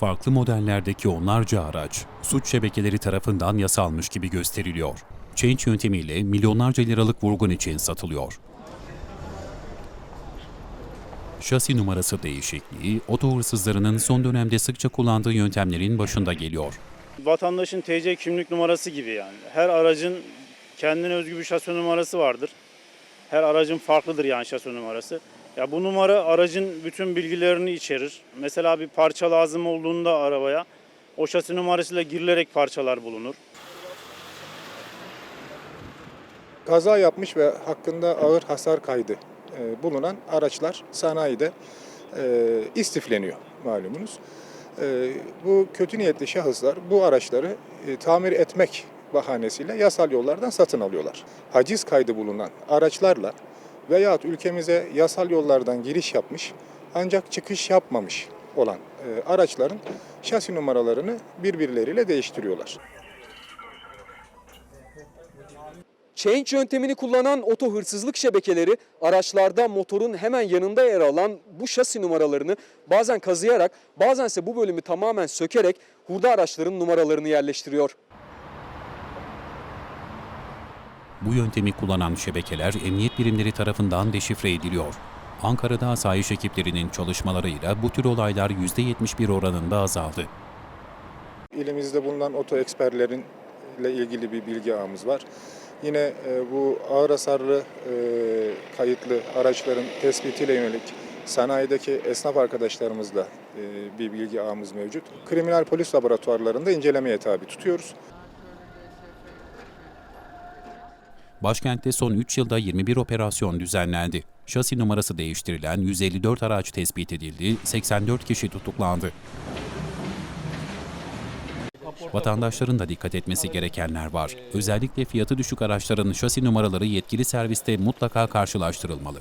Farklı modellerdeki onlarca araç suç şebekeleri tarafından yasalmış gibi gösteriliyor. Change yöntemiyle milyonlarca liralık vurgun için satılıyor. Şasi numarası değişikliği, oto hırsızlarının son dönemde sıkça kullandığı yöntemlerin başında geliyor. Vatandaşın TC kimlik numarası gibi yani. Her aracın kendine özgü bir şase numarası vardır. Her aracın farklıdır yani şase numarası. Ya bu numara aracın bütün bilgilerini içerir. Mesela bir parça lazım olduğunda arabaya o şasi numarasıyla girilerek parçalar bulunur. kaza yapmış ve hakkında ağır hasar kaydı e, bulunan araçlar sanayide e, istifleniyor malumunuz. E, bu kötü niyetli şahıslar bu araçları tamir etmek bahanesiyle yasal yollardan satın alıyorlar. Haciz kaydı bulunan araçlarla veyahut ülkemize yasal yollardan giriş yapmış ancak çıkış yapmamış olan e, araçların şasi numaralarını birbirleriyle değiştiriyorlar. Change yöntemini kullanan oto hırsızlık şebekeleri araçlarda motorun hemen yanında yer alan bu şasi numaralarını bazen kazıyarak bazense bu bölümü tamamen sökerek hurda araçların numaralarını yerleştiriyor. Bu yöntemi kullanan şebekeler emniyet birimleri tarafından deşifre ediliyor. Ankara'da asayiş ekiplerinin çalışmalarıyla bu tür olaylar %71 oranında azaldı. İlimizde bulunan oto eksperlerin ilgili bir bilgi ağımız var. Yine e, bu ağır hasarlı e, kayıtlı araçların tespitiyle yönelik sanayideki esnaf arkadaşlarımızla e, bir bilgi ağımız mevcut. Kriminal polis laboratuvarlarında incelemeye tabi tutuyoruz. Başkentte son 3 yılda 21 operasyon düzenlendi. Şasi numarası değiştirilen 154 araç tespit edildi, 84 kişi tutuklandı. Vatandaşların da dikkat etmesi gerekenler var. Özellikle fiyatı düşük araçların şasi numaraları yetkili serviste mutlaka karşılaştırılmalı.